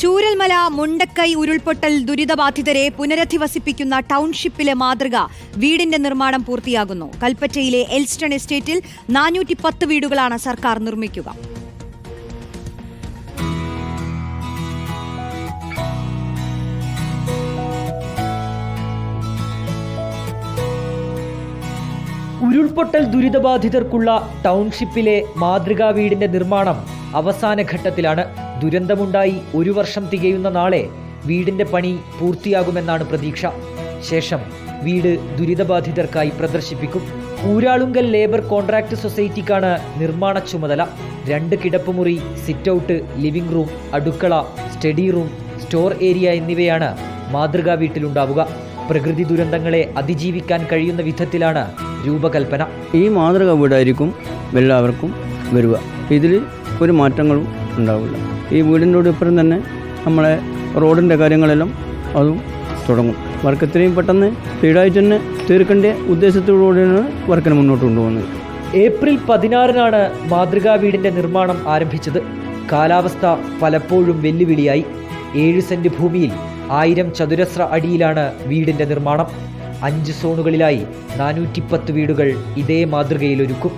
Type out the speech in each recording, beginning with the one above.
ചൂരൽമല മുണ്ടക്കൈ ഉരുൾപൊട്ടൽ ദുരിതബാധിതരെ പുനരധിവസിപ്പിക്കുന്ന ടൗൺഷിപ്പിലെ മാതൃക വീടിന്റെ നിർമ്മാണം പൂർത്തിയാകുന്നു. കൽപ്പറ്റയിലെ എൽസ്റ്റൺ എസ്റ്റേറ്റിൽ നാനൂറ്റി വീടുകളാണ് സർക്കാർ നിർമ്മിക്കുക. ഉരുൾപൊട്ടൽ ദുരിതബാധിതർക്കുള്ള ടൗൺഷിപ്പിലെ മാതൃകാ വീടിന്റെ നിർമ്മാണം അവസാന ഘട്ടത്തിലാണ്. ദുരന്തമുണ്ടായി ഒരു വർഷം തികയുന്ന നാളെ വീടിന്റെ പണി പൂർത്തിയാകുമെന്നാണ് പ്രതീക്ഷ. ശേഷം വീട് ദുരിതബാധിതർക്കായി പ്രദർശിപ്പിക്കും. ഊരാളുങ്കൽ ലേബർ കോൺട്രാക്ട് സൊസൈറ്റിക്കാണ് നിർമ്മാണ ചുമതല. രണ്ട് കിടപ്പുമുറി സിറ്റൗട്ട് ലിവിംഗ് റൂം അടുക്കള സ്റ്റഡി റൂം സ്റ്റോർ ഏരിയ എന്നിവയാണ് മാതൃകാ വീട്ടിലുണ്ടാവുക. പ്രകൃതി ദുരന്തങ്ങളെ അതിജീവിക്കാൻ കഴിയുന്ന വിധത്തിലാണ് രൂപകൽപ്പന. ഈ മാതൃക വീടായിരിക്കും എല്ലാവർക്കും വരിക. ഇതിൽ ഒരു മാറ്റങ്ങളും ഉണ്ടാവില്ല. ഈ വീടിന്റെ ഇപ്പുറം തന്നെ നമ്മളെ റോഡിന്റെ കാര്യങ്ങളെല്ലാം അതും തുടങ്ങും. വർക്ക് എത്രയും പെട്ടെന്ന് സ്പീഡായിട്ട് തന്നെ തീർക്കേണ്ട ഉദ്ദേശത്തോടുകൂടിയാണ് വർക്കിനെ മുന്നോട്ട് കൊണ്ടുപോകുന്നത്. ഏപ്രിൽ പതിനാറിനാണ് മാതൃകാ വീടിന്റെ നിർമ്മാണം ആരംഭിച്ചത്. കാലാവസ്ഥ പലപ്പോഴും വെല്ലുവിളിയായി. ഏഴ് സെന്റ് ഭൂമിയിൽ ആയിരം ചതുരശ്ര അടിയിലാണ് വീടിന്റെ നിർമ്മാണം. അഞ്ച് സോണുകളിലായി നാനൂറ്റിപ്പത്ത് വീടുകൾ ഇതേ മാതൃകയിൽ ഒരുക്കും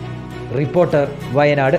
റിപ്പോർട്ടർ വയനാട്.